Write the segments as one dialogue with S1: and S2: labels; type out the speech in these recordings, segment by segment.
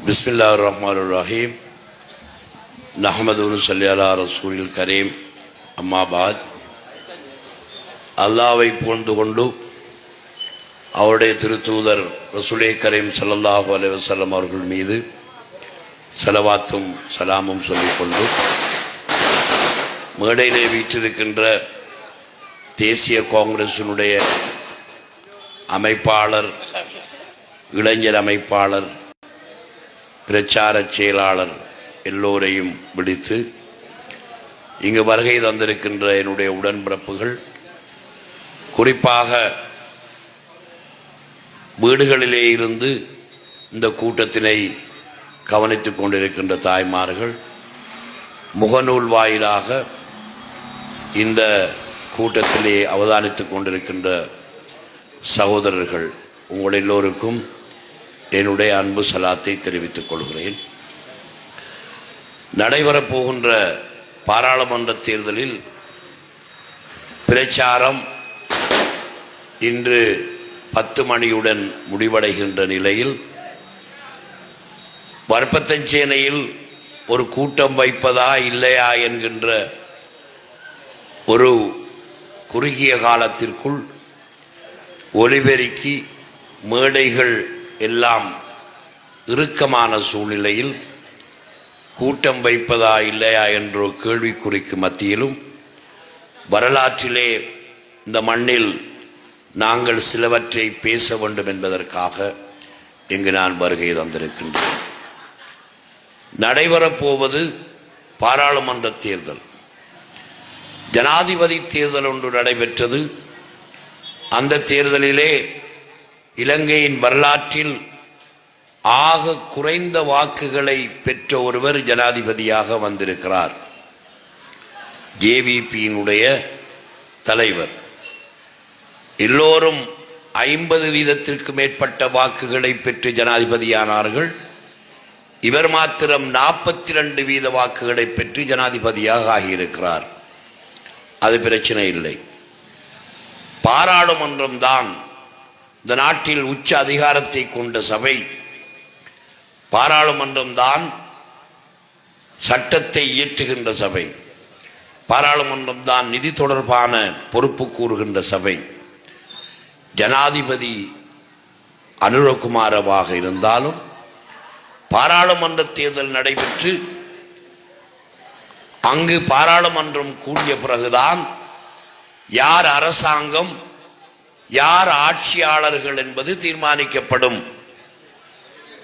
S1: பிஸ்மில்லா ரஹ்மான் ரஹீம் நஹமதுன்னு சொல்லி அலா ரசூலில் கரீம் அம்மாபாத் அல்லாவை புகழ்ந்து கொண்டு அவருடைய திருத்தூதர் ரசூலே கரீம் சல்லல்லாஹு அலைஹி அவர்கள் மீது செலவாத்தும் சலாமும் சொல்லிக்கொண்டு மேடையிலே வீற்றிருக்கின்ற தேசிய காங்கிரசினுடைய அமைப்பாளர் இளைஞர் அமைப்பாளர் பிரச்சார செயலாளர் எல்லோரையும் விடுத்து இங்கு வருகை தந்திருக்கின்ற என்னுடைய உடன்பிறப்புகள் குறிப்பாக வீடுகளிலே இருந்து இந்த கூட்டத்தினை கவனித்துக் கொண்டிருக்கின்ற தாய்மார்கள் முகநூல் வாயிலாக இந்த கூட்டத்திலே அவதானித்து கொண்டிருக்கின்ற சகோதரர்கள் உங்கள் எல்லோருக்கும் என்னுடைய அன்பு சலாத்தை தெரிவித்துக் கொள்கிறேன். நடைபெறப் போகின்ற பாராளுமன்ற தேர்தலில் பிரச்சாரம் இன்று பத்து மணியுடன் முடிவடைகின்ற நிலையில் வற்பத்தஞ்சேனையில் ஒரு கூட்டம் வைப்பதா இல்லையா என்கின்ற ஒரு குறுகிய காலத்திற்குள் ஒலிபெருக்கி மேடைகள் எல்லாம் இறுக்கமான சூழ்நிலையில் கூட்டம் வைப்பதா இல்லையா என்ற ஒரு கேள்விக்குறிக்கு மத்தியிலும் வரலாற்றிலே இந்த மண்ணில் நாங்கள் சிலவற்றை பேச வேண்டும் என்பதற்காக இங்கு நான் வருகை தந்திருக்கின்றேன். நடைபெறப் போவது பாராளுமன்ற தேர்தல். ஜனாதிபதி தேர்தல் ஒன்று நடைபெற்றது. அந்த தேர்தலிலே இலங்கையின் வரலாற்றில் ஆக குறைந்த வாக்குகளை பெற்ற ஒருவர் ஜனாதிபதியாக வந்திருக்கிறார். ஜேவிபியினுடைய தலைவர். எல்லோரும் ஐம்பது வீதத்திற்கு மேற்பட்ட வாக்குகளை பெற்று ஜனாதிபதியானார்கள். இவர் மாத்திரம் நாற்பத்தி ரெண்டு வீத வாக்குகளை பெற்று ஜனாதிபதியாக ஆகியிருக்கிறார். அது பிரச்சனை இல்லை. பாராளுமன்றம் தான் இந்த நாட்டில் உச்ச அதிகாரத்தை கொண்ட சபை பாராளுமன்றம் தான் சட்டத்தை இயற்றுகின்ற சபை. பாராளுமன்றம் தான் நிதி தொடர்பான பொறுப்பு கூறுகின்ற சபை. ஜனாதிபதி அனுரகுமாரவாக இருந்தாலும் பாராளுமன்ற தேர்தல் நடைபெற்று அங்கு பாராளுமன்றம் கூடிய பிறகுதான் யார் அரசாங்கம் யார் ஆட்சியாளர்கள் என்பது தீர்மானிக்கப்படும்.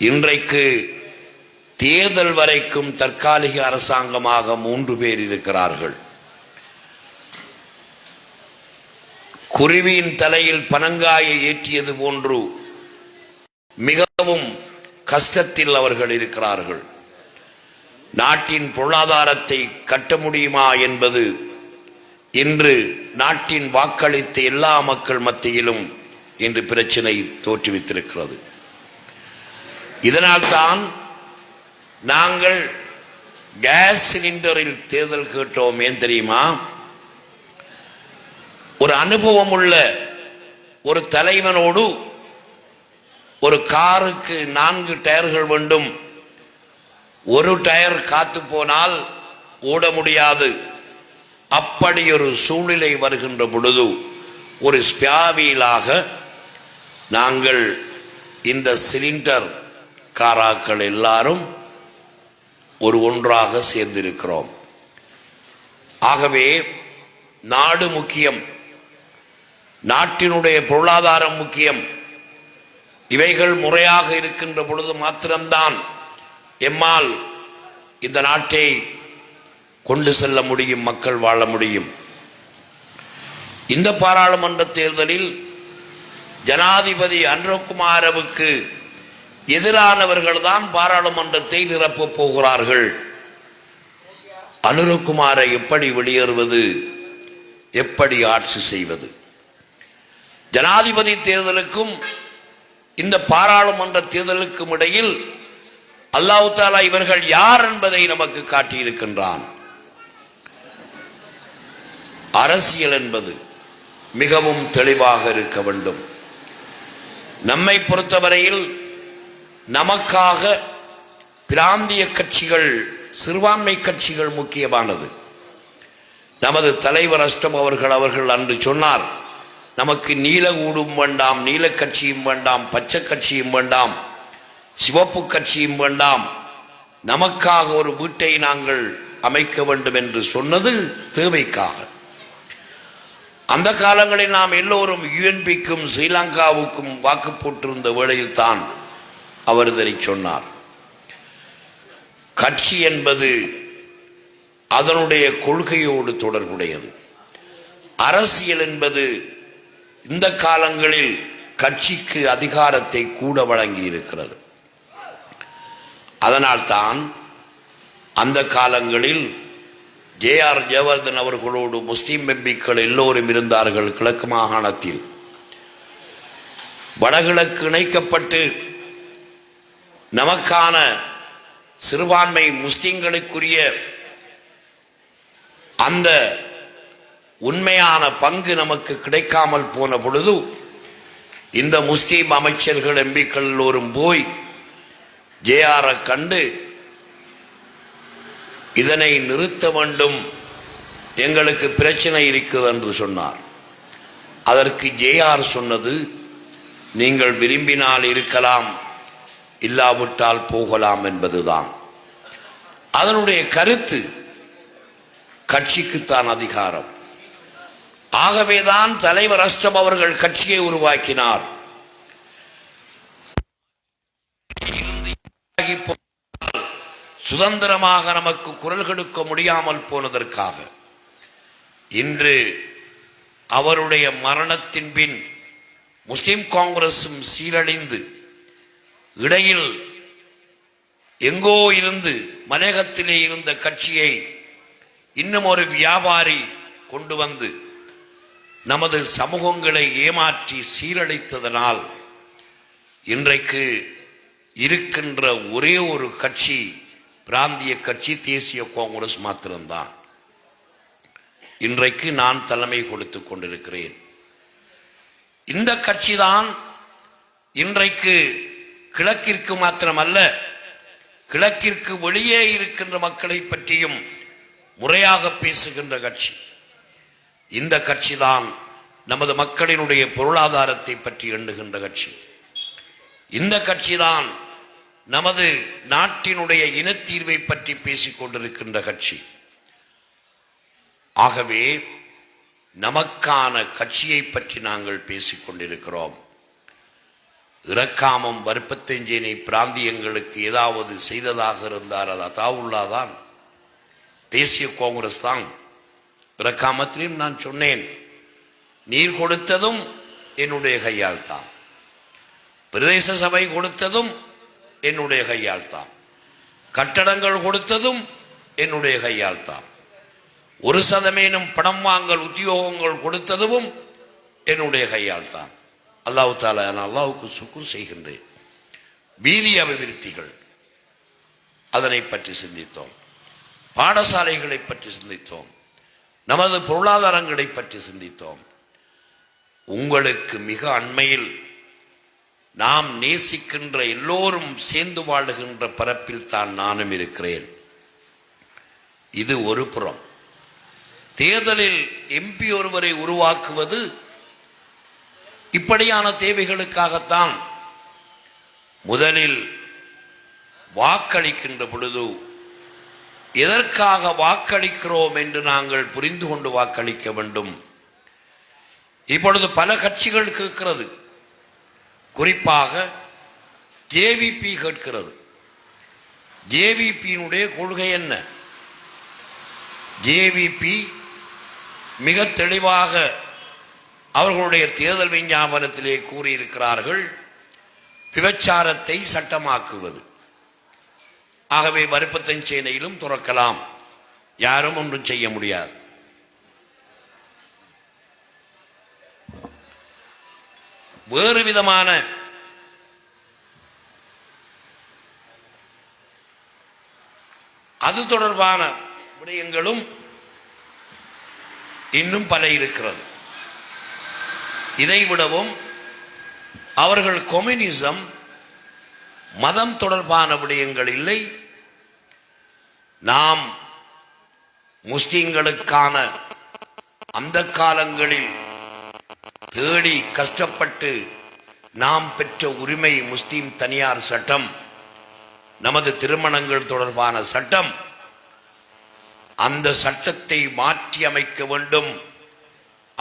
S1: இன்றைக்கு தேர்தல் வரைக்கும் தற்காலிக அரசாங்கமாக மூன்று பேர் இருக்கிறார்கள். குருவியின் தலையில் பனங்காயை ஏற்றியது போன்று மிகவும் கஷ்டத்தில் அவர்கள் இருக்கிறார்கள். நாட்டின் பொருளாதாரத்தை கட்ட முடியுமா என்பது இன்று நாட்டின் வாக்களித்த எல்லா மக்கள் மத்தியிலும் இன்று பிரச்சனை தோற்றுவித்திருக்கிறது. இதனால்தான் நாங்கள் கேஸ் சிலிண்டரில் தேர்தல் கேட்டோம். ஏன் தெரியுமா? ஒரு அனுபவம் உள்ள ஒரு தலைவனோடு ஒரு காருக்கு நான்கு டயர்கள் வேண்டும். ஒரு டயர் காத்து போனால் ஓட முடியாது. அப்படி ஒரு சூழ்நிலை வருகின்ற பொழுது ஒரு ஸ்பியாவியலாக நாங்கள் இந்த சிலிண்டர் காராக்கள் எல்லாரும் ஒரு ஒன்றாக சேர்ந்திருக்கிறோம். ஆகவே நாடு முக்கியம் நாட்டினுடைய பொருளாதாரம் முக்கியம் இவைகள் முறையாக இருக்கின்ற பொழுது மாத்திரம்தான் எம்மால் இந்த நாட்டை கொண்டு செல்ல முடியும் மக்கள் வாழ முடியும். இந்த பாராளுமன்ற தேர்தலில் ஜனாதிபதி அன்ரகுமாரவுக்கு எதிரானவர்கள் தான் பாராளுமன்றத்தை நிரப்பப் போகிறார்கள். அனுரகுமாரை எப்படி வெளியேறுவது? எப்படி ஆட்சி செய்வது? ஜனாதிபதி தேர்தலுக்கும் இந்த பாராளுமன்ற தேர்தலுக்கும் இடையில் அல்லாஹு தாலா இவர்கள் யார் என்பதை நமக்கு காட்டியிருக்கின்றான். அரசியல் என்பது மிகவும் தெளிவாக இருக்க வேண்டும். நம்மை பொறுத்தவரையில் நமக்காக பிராந்திய கட்சிகள் சிறுபான்மை கட்சிகள் முக்கியமானது. நமது தலைவர் அஷ்டம் அவர்கள் அவர்கள் அன்று சொன்னார் நமக்கு நீல ஊடும் வேண்டாம் நீல கட்சியும் வேண்டாம் பச்சை கட்சியும் வேண்டாம் சிவப்பு கட்சியும் வேண்டாம். நமக்காக ஒரு வீட்டை நாங்கள் அமைக்க வேண்டும் என்று சொன்னது தேவைக்காக. அந்த காலங்களில் நாம் எல்லோரும் யுஎன்பிக்கும் ஸ்ரீலங்காவுக்கும் வாக்கு போட்டிருந்த வேளையில் தான் அவர் இதனை சொன்னார். கட்சி என்பது அதனுடைய கொள்கையோடு தொடர்புடையது. அரசியல் என்பது இந்த காலங்களில் கட்சிக்கு அதிகாரத்தை கூட வழங்கி இருக்கிறது அதனால்தான் அந்த காலங்களில் ஜே ஆர் ஜெயவர்தன் அவர்களோடு முஸ்லீம் எம்பிக்கள் எல்லோரும் இருந்தார்கள் கிழக்கு மாகாணத்தில். வடகிழக்கு இணைக்கப்பட்டு நமக்கான சிறுபான்மை முஸ்லிம்களுக்குரிய அந்த உண்மையான பங்கு நமக்கு கிடைக்காமல் போன பொழுது இந்த முஸ்லீம் அமைச்சர்கள் எம்பிக்கள் எல்லோரும் போய் ஜேஆரை கண்டு இதனை நிறுத்த வேண்டும். எங்களுக்கு பிரச்சனை இருக்குது என்று சொன்னார். அதற்கு ஜேஆர் சொன்னது நீங்கள் விரும்பினால் இருக்கலாம் இல்லாவிட்டால் போகலாம் என்பதுதான். அதனுடைய கருத்து கட்சிக்குத்தான் அதிகாரம். ஆகவேதான் தலைவர் அஷ்டம் அவர்கள் கட்சியை உருவாக்கினார். சுதந்திரமாக நமக்கு குரல் கொடுக்க முடியாமல் போனதற்காக இன்று அவருடைய மரணத்தின் பின் முஸ்லிம் காங்கிரசும் சீரழிந்து இடையில் எங்கோ இருந்து மலேகத்திலே இருந்த கட்சியை இன்னும் ஒரு வியாபாரி கொண்டு வந்து நமது சமூகங்களை ஏமாற்றி சீரழித்ததனால் இன்றைக்கு இருக்கின்ற ஒரே ஒரு கட்சி பிராந்திய கட்சி தேசிய காங்கிரஸ் மாத்திரம்தான். இன்றைக்கு நான் தலைமை கொடுத்து கொண்டிருக்கிறேன். இந்த கட்சிதான் இன்றைக்கு கிழக்கிற்கு மாத்திரமல்ல கிழக்கிற்கு வெளியே இருக்கின்ற மக்களை பற்றியும் முறையாக பேசுகின்ற கட்சி. இந்த கட்சிதான் நமது மக்களினுடைய பொருளாதாரத்தை பற்றி எண்ணுகின்ற கட்சி. இந்த கட்சிதான் நமது நாட்டினுடைய இனத்தீர்வை பற்றி பேசிக் கொண்டிருக்கின்ற கட்சி. ஆகவே நமக்கான கட்சியை பற்றி நாங்கள் பேசிக் கொண்டிருக்கிறோம். இறக்காமம் வற்பத்தஞ்சேனை பிராந்தியங்களுக்கு ஏதாவது செய்ததாக இருந்தார் அது அதாவுல்லாதான். தேசிய காங்கிரஸ் தான். இறக்காமத்திலையும் நான் சொன்னேன் நீர் கொடுத்ததும் என்னுடைய கையால் தான் பிரதேச சபை கொடுத்ததும் என்னுடைய கையால் தான் கட்டடங்கள் கொடுத்ததும் என்னுடைய கையால் தான் ஒரு சதமேனும் பணம் வாங்கல் உத்தியோகங்கள் கொடுத்ததும் என்னுடைய கையால் தான் அல்லாஹு தாலா நான் அல்லாவுக்கு சுக்குர் செய்கின்றேன். வீதி அபிவிருத்திகள் அதனை பற்றி சிந்தித்தோம். பாடசாலைகளை பற்றி சிந்தித்தோம். நமது பொருளாதாரங்களை பற்றி சிந்தித்தோம். உங்களுக்கு மிக அண்மையில் நாம் நேசிக்கின்ற எல்லோரும் சேர்ந்து வாழுகின்ற பரப்பில் தான் நானும் இருக்கிறேன். இது ஒரு புறம். தேர்தலில் எம்பி ஒருவரை உருவாக்குவது இப்படியான தேவைகளுக்காகத்தான். முதலில் வாக்களிக்கின்ற பொழுது எதற்காக வாக்களிக்கிறோம் என்று நாங்கள் புரிந்து கொண்டு வாக்களிக்க வேண்டும். இப்பொழுது பல கட்சிகள் கேட்கிறது. குறிப்பாக ஜேவிபி கேட்கிறது. ஜேவிபியினுடைய கொள்கை என்ன? ஜேவிபி மிக தெளிவாக அவர்களுடைய தேர்தல் விஞ்ஞாபனத்திலே கூறியிருக்கிறார்கள் விபச்சாரத்தை சட்டமாக்குவது. ஆகவே வறுப்பத்தஞ்சேனையிலும் துறக்கலாம். யாரும் ஒன்றும் செய்ய முடியாது. வேறு விதமான அது தொடர்பான விடயங்களும் இன்னும் பல இருக்கிறது. இதைவிடவும் அவர்கள் கொம்யூனிசம் மதம் தொடர்பான விடயங்கள் இல்லை. நாம் முஸ்லிம்களுக்கான அந்த காலங்களில் தேடி கஷ்டப்பட்டு நாம் பெற்ற உரிமை முஸ்லீம் தனியார் சட்டம் நமது திருமணங்கள் தொடர்பான சட்டம் அந்த சட்டத்தை மாற்றி அமைக்க வேண்டும்.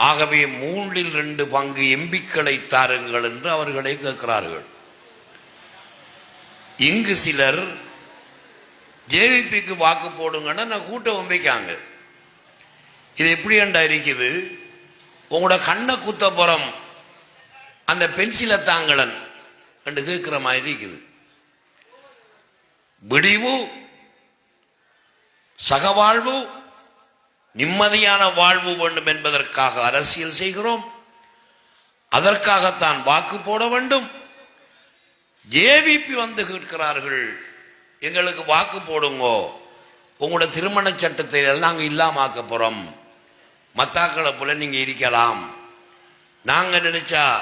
S1: ஆகவே மூன்றில் ரெண்டு பங்கு எம்பிக்களை தாருங்கள் என்று அவர்களை கேட்கிறார்கள். இங்கு சிலர் ஜேவிபிக்கு வாக்கு போடுங்கன்னா நான் கூட்டம் வைக்காங்க இது எப்படி ஏண்டா இருக்குது? உங்களோட கண்ணை குத்தப்புறம் அந்த பென்சிலை தாங்களன் என்று கேட்குற மாதிரி இருக்குது. விடிவு சகவாழ்வு நிம்மதியான வாழ்வு வேண்டும் என்பதற்காக அரசியல் செய்கிறோம். அதற்காகத்தான் வாக்கு போட வேண்டும். ஜேவிபி வந்து கேட்கிறார்கள் எங்களுக்கு வாக்கு போடுங்கோ. உங்களோட திருமண சட்டத்தை நாங்கள் இல்லாமாக்க போகிறோம் மத்தாக்களை போல நீங்கள் இருக்கலாம். நாங்கள் நினைச்சா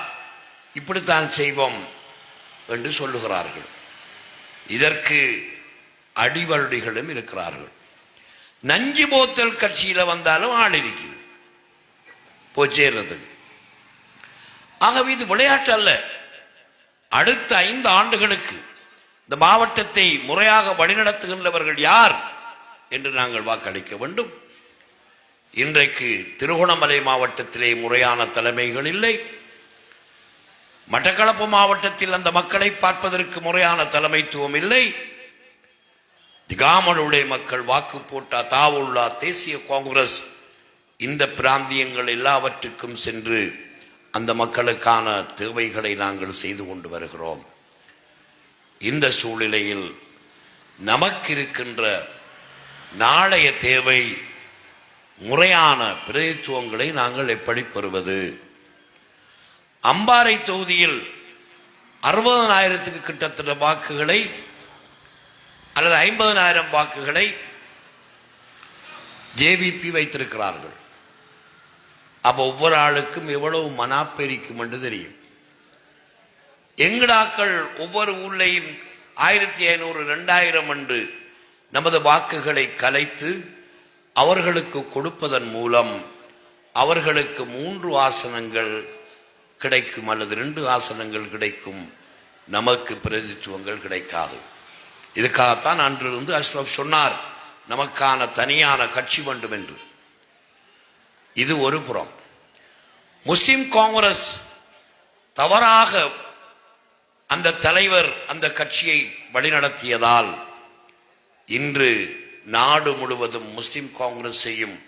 S1: இப்படித்தான் செய்வோம் என்று சொல்லுகிறார்கள். இதற்கு அடிவருடிகளும் இருக்கிறார்கள். நஞ்சு போத்தல் கட்சியில் வந்தாலும் ஆள் இருக்குது. போய் ஆகவே இது விளையாட்டு அல்ல. அடுத்த ஐந்து ஆண்டுகளுக்கு இந்த மாவட்டத்தை முறையாக வழிநடத்துகின்றவர்கள் யார் என்று நாங்கள் வாக்களிக்க வேண்டும். இன்றைக்கு திருகோணமலை மாவட்டத்திலே முறையான தலைமைகள் இல்லை. மட்டக்களப்பு மாவட்டத்தில் அந்த மக்களை பார்ப்பதற்கு முறையான தலைமைத்துவம் இல்லை. திகாமலுடைய மக்கள் வாக்கு போட்டா தாவுல்லா தேசிய காங்கிரஸ் இந்த பிராந்தியங்கள் எல்லாவற்றுக்கும் சென்று அந்த மக்களுக்கான தேவைகளை நாங்கள் செய்து கொண்டு வருகிறோம். இந்த சூழ்நிலையில் நமக்கு இருக்கின்ற நாளைய தேவை முறையான பிரதித்துவங்களை நாங்கள் எப்படி பெறுவது? அம்பாறை தொகுதியில் அறுபதனாயிரத்துக்கு கிட்டத்தட்ட வாக்குகளை அல்லது ஐம்பதனாயிரம் வாக்குகளை ஜேவிபி வைத்திருக்கிறார்கள். அப்போ ஒவ்வொரு ஆளுக்கும் எவ்வளவு மனாப்பெரிக்கும் என்று தெரியும். எங்கடாக்கள் ஒவ்வொரு ஊர்லேயும் ஆயிரத்தி ஐநூறு ரெண்டாயிரம் என்று நமது வாக்குகளை கலைத்து அவர்களுக்கு கொடுப்பதன் மூலம் அவர்களுக்கு மூன்று ஆசனங்கள் கிடைக்கும் அல்லது ரெண்டு ஆசனங்கள் கிடைக்கும். நமக்கு பிரதித்துவங்கள் கிடைக்காது. இதுக்காகத்தான் வந்து அஷ்ரப் சொன்னார் நமக்கான தனியான கட்சி வேண்டும் என்று. இது ஒரு புறம். முஸ்லிம் காங்கிரஸ் தவறாக அந்த தலைவர் அந்த கட்சியை வழிநடத்தியதால் இன்று நாடு முழுவதும் முஸ்லிம் காங்கிரஸையும்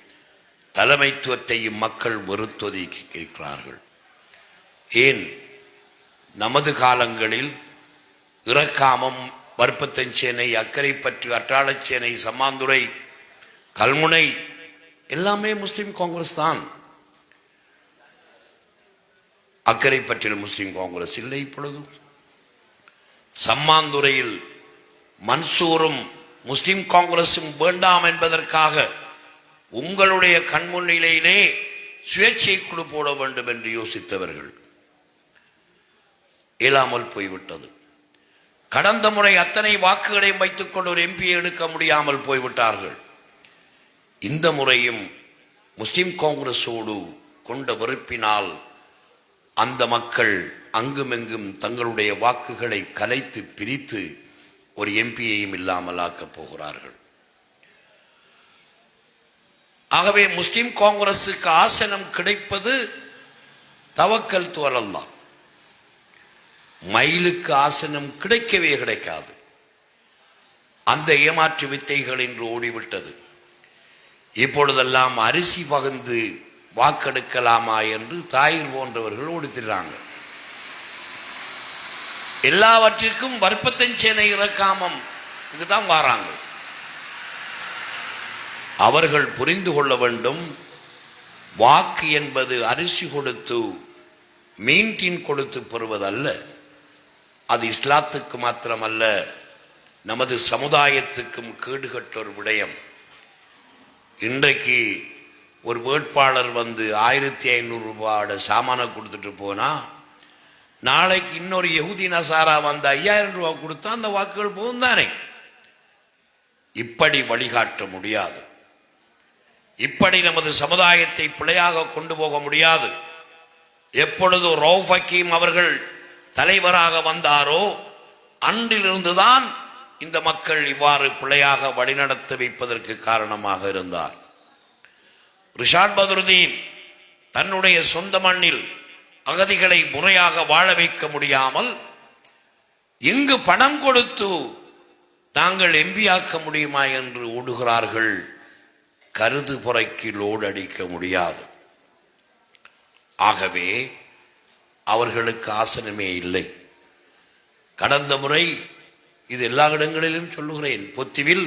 S1: தலைமைத்துவத்தையும் மக்கள் வெறுத்தொதி இருக்கிறார்கள். ஏன்? நமது காலங்களில் இறக்காமம் வற்பத்தஞ்சேனை அக்கரைப்பற்று அற்றாளச்சேனை சம்மாந்துறை கல்முனை எல்லாமே முஸ்லீம் காங்கிரஸ் தான். அக்கரைப்பற்றியில் முஸ்லீம் காங்கிரஸ் இல்லை இப்பொழுதும். சம்மாந்துறையில் மன்சூரும் முஸ்லிம் காங்கிரஸும் வேண்டாம் என்பதற்காக உங்களுடைய கண்முன்னிலையிலே சுயேட்சை குழு போட வேண்டும் என்று யோசித்தவர்கள். இயலாமல் போய்விட்டது. கடந்த முறை அத்தனை வாக்குகளையும் வைத்துக்கொண்டு ஒரு எம்பியை எடுக்க முடியாமல் போய்விட்டார்கள். இந்த முறையும் முஸ்லிம் காங்கிரஸோடு கொண்ட வெறுப்பினால் அந்த மக்கள் அங்குமெங்கும் தங்களுடைய வாக்குகளை கலைத்து பிரித்து ஒரு எம்பியையும் இல்லாமல் ஆக்கப் போகிறார்கள். ஆகவே முஸ்லிம் காங்கிரஸுக்கு ஆசனம் கிடைப்பது தவக்கல் துவலல்தான் மயிலுக்கு ஆசனம் கிடைக்கவே கிடைக்காது. அந்த ஏமாற்று வித்தைகள் இன்று ஓடிவிட்டது. இப்பொழுதெல்லாம் அரிசி பகிர்ந்து வாக்கெடுக்கலாமா என்று தாயிர் போன்றவர்கள் ஓடித்திடுறாங்க எல்லாவற்றிற்கும் வற்பத்தஞ்சேனை இறக்காமம். இதுதான் வாராங்க. அவர்கள் புரிந்து கொள்ள வேண்டும் வாக்கு என்பது அரிசி கொடுத்து மீன்டின் கொடுத்து பெறுவதல்ல. அது இஸ்லாத்துக்கு மாத்திரமல்ல நமது சமுதாயத்துக்கும் கேடுகட்ட ஒரு விடயம். இன்றைக்கு ஒரு வேட்பாளர் வந்து ஆயிரத்தி ஐநூறுரூபாவோட சாமானை கொடுத்துட்டு போனால் நாளைக்கு இன்னொரு யகுதி நசாரா வந்த ஐயாயிரம் ரூபாய் கொடுத்தா அந்த வாக்குகள் போகும் தானே? இப்படி வழிகாட்ட முடியாது. இப்படி நமது சமுதாயத்தை பிழையாக கொண்டு போக முடியாது. எப்பொழுது ரவுஃப் ஹக்கீம் அவர்கள் தலைவராக வந்தாரோ அன்றிலிருந்துதான் இந்த மக்கள் இவ்வாறு பிழையாக வழிநடத்தி வைப்பதற்கு காரணமாக இருந்தார். ரிஷாட் பதுருதீன் தன்னுடைய சொந்த மண்ணில் அகதிகளை முறையாக வாழ வைக்க முடியாமல் இங்கு பணம் கொடுத்து நாங்கள் எம்பியாக்க முடியுமா என்று ஓடுகிறார்கள். கருது புறைக்கு லோடு அடிக்க முடியாது. ஆகவே அவர்களுக்கு ஆசனமே இல்லை. கடந்த முறை இது எல்லா இடங்களிலும் சொல்லுகிறேன். பொத்திவில்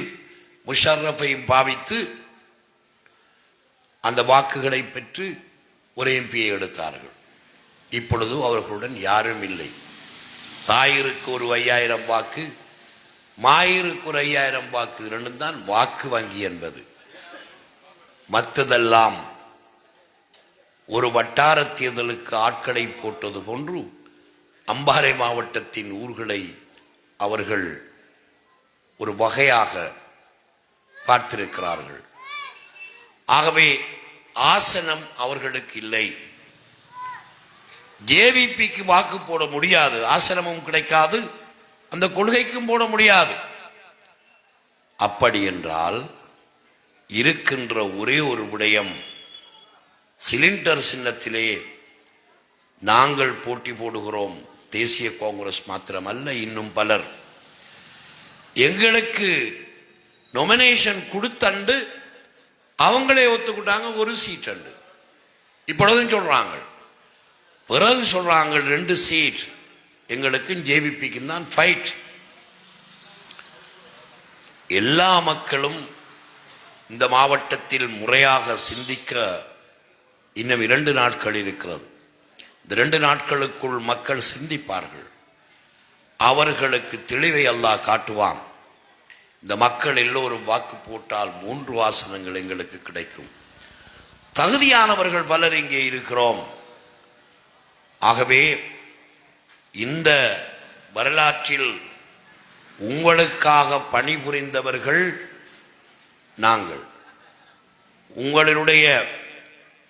S1: முஷர்ரஃபையும் பாவித்து அந்த வாக்குகளை பெற்று ஒரு எம்பியை எடுத்தார்கள். இப்பொழுது அவர்களுடன் யாரும் இல்லை. தாயிருக்கு ஒரு ஐயாயிரம் வாக்கு மாயிருக்கு ஒரு ஐயாயிரம் வாக்கு இரண்டும் தான் வாக்கு வங்கி என்பது. மற்றதெல்லாம் ஒரு வட்டார தேர்தலுக்கு ஆட்களை போட்டது போன்று அம்பாறை மாவட்டத்தின் ஊர்களை அவர்கள் ஒரு வகையாக பார்த்திருக்கிறார்கள். ஆகவே ஆசனம் அவர்களுக்கு இல்லை. ஜேவிபிக்கு வாக்கு போட முடியாது ஆசிரமம் கிடைக்காது அந்த கொள்கைக்கும் போட முடியாது. அப்படி என்றால் இருக்கின்ற ஒரே ஒரு விடயம் சிலிண்டர் சின்னத்திலே நாங்கள் போட்டி போடுகிறோம் தேசிய காங்கிரஸ் மாத்திரமல்ல இன்னும் பலர். எங்களுக்கு நொமினேஷன் கொடுத்தண்டு அவங்களே ஒத்துக்கிட்டாங்க ஒரு சீட் அண்டு. இப்பொழுதும் சொல்றாங்க. பிறகு சொல்கிறாங்க ரெண்டு சீட் எங்களுக்கும் ஜேவிபிக்கும் தான் ஃபைட் எல்லா மக்களும் இந்த மாவட்டத்தில் முறையாக சிந்திக்க இன்னும் இரண்டு நாட்கள் இருக்கிறது. இந்த ரெண்டு நாட்களுக்குள் மக்கள் சிந்திப்பார்கள். அவர்களுக்கு தெளிவை அல்லாஹ் காட்டுவான். இந்த மக்கள் எல்லோரும் வாக்கு போட்டால் மூன்று வாசனங்கள் எங்களுக்கு கிடைக்கும். தகுதியானவர்கள் பலர் இங்கே இருக்கிறோம். ஆகவே இந்த வரலாற்றில் உங்களுக்காக பணிபுரிந்தவர்கள் நாங்கள். உங்களுடைய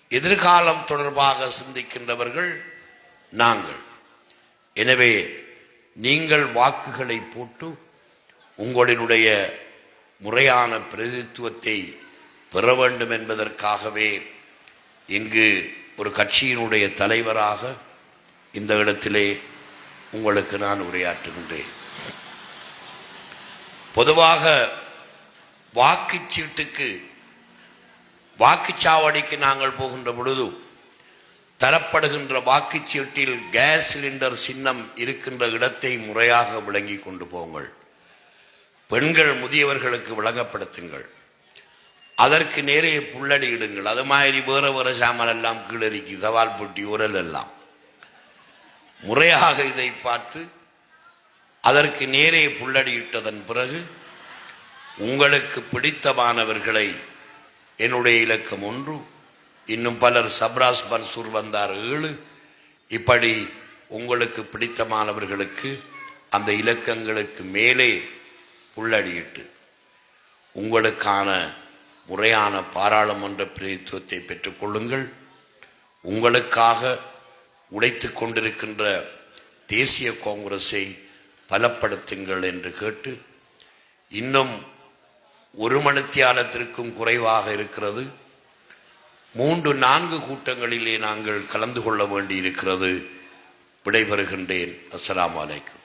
S1: எதிர்காலம் தொடர்பாக சிந்திக்கின்றவர்கள் நாங்கள். எனவே நீங்கள் வாக்குகளை போட்டு உங்களினுடைய முறையான பிரதித்துவத்தை பெற வேண்டும் என்பதற்காகவே இங்கு ஒரு கட்சியினுடைய தலைவராக இந்த இடத்திலே உங்களுக்கு நான் உரையாற்றுகின்றேன். பொதுவாக வாக்குச்சீட்டுக்கு வாக்குச்சாவடிக்கு நாங்கள் போகின்ற பொழுது தரப்படுகின்ற வாக்குச்சீட்டில் கேஸ் சிலிண்டர் சின்னம் இருக்கின்ற இடத்தை முறையாக விளங்கி கொண்டு போங்கள். பெண்கள் முதியவர்களுக்கு விளங்கப்படுத்துங்கள். அதற்கு நேரே புள்ளடியிடுங்கள். அது மாதிரி வேற வேற சாமான் எல்லாம் கீழறிக்கு தவால் போட்டி உரல் எல்லாம். முறையாக இதை பார்த்து அதற்கு நேரே புள்ளடியிட்டதன் பிறகு உங்களுக்கு பிடித்தமானவர்களை என்னுடைய இலக்கம் ஒன்று. இன்னும் பலர் சப்ராஸ் பன்சூர் வந்தார் ஏழு. இப்படி உங்களுக்கு பிடித்தமானவர்களுக்கு அந்த இலக்கங்களுக்கு மேலே புள்ளடியிட்டு உங்களுக்கான முறையான பாராளுமன்ற பிரதித்துவத்தை பெற்றுக்கொள்ளுங்கள் உங்களுக்காக உடைத்து கொண்டிருக்கின்ற தேசிய காங்கிரஸை பலப்படுத்துங்கள் என்று கேட்டு இன்னும் ஒரு மணித்தியாலத்திற்கும் குறைவாக இருக்கிறது. மூன்று நான்கு கூட்டங்களிலே நாங்கள் கலந்து கொள்ள வேண்டி இருக்கிறது விடைபெறுகின்றேன். அஸ்லாம் வலைக்கும்